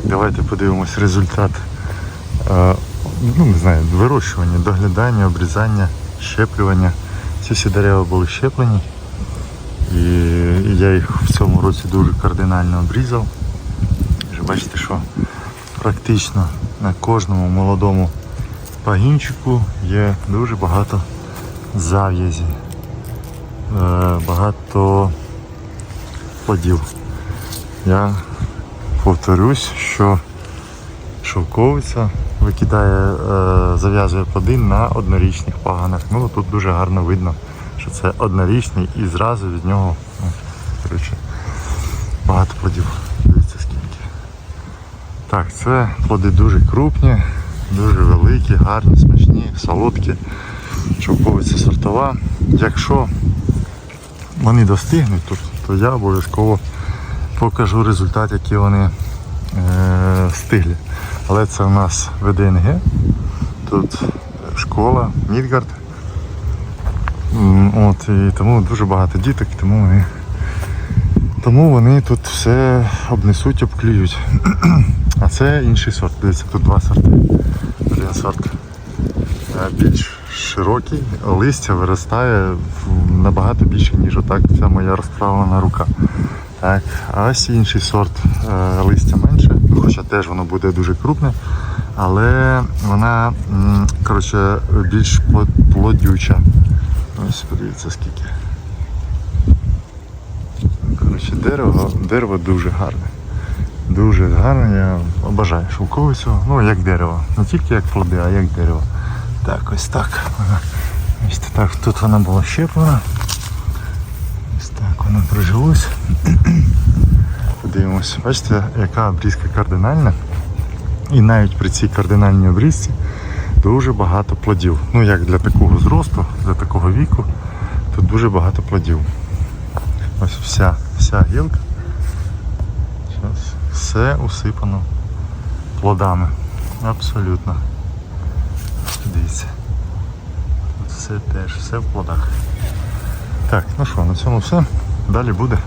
Так, давайте подивимось результат е, ну, не знаю, вирощування, доглядання, обрізання, щеплювання. Ці всі дерева були щеплені. І я їх в цьому році дуже кардинально обрізав. Вже бачите, що практично на кожному молодому пагінчику є дуже багато зав'язі, е, багато плодів. Я повторюсь, що шовковиця викидає, е, зав'язує плоди на однорічних паганах. Ну тут дуже гарно видно, що це однорічний і зразу від нього ну, коротше, багато плодів. Дивіться скільки. Так, це плоди дуже крупні, дуже великі, гарні, смачні, солодкі. Шовковиця сортова. Якщо вони достигнуть то я обов'язково покажу результат, який вони е, стиглі. Але це у нас ВДНГ. Тут школа, Мідгард. От, і тому дуже багато діток, тому вони, тому вони тут все обнесуть, обклюють. А це інший сорт. Дивіться, тут два сорти. Один сорт е, більш широкий, листя виростає набагато більше, ніж отак ця моя розправлена рука. Так, а ось інший сорт е, листя менше, хоча теж воно буде дуже крупне, але вона коротше, більш плодюча. Ось подивіться скільки. Коротше, дерево, дерево дуже гарне. Дуже гарне, я обожаю шовковицю, ну як дерево. Не тільки як плоди, а як дерево. Так, ось так. Ось так. Тут вона була щеплена. Ось так вона. Подивимось. Бачите, яка обрізка кардинальна. І навіть при цій кардинальній обрізці дуже багато плодів. Ну як для такого зросту, для такого віку, тут дуже багато плодів. Ось вся, вся гілка. Зараз все усипано плодами. Абсолютно. Дивіться. Тут все теж, все в плодах. Так, ну що, на цьому все. Далі буде.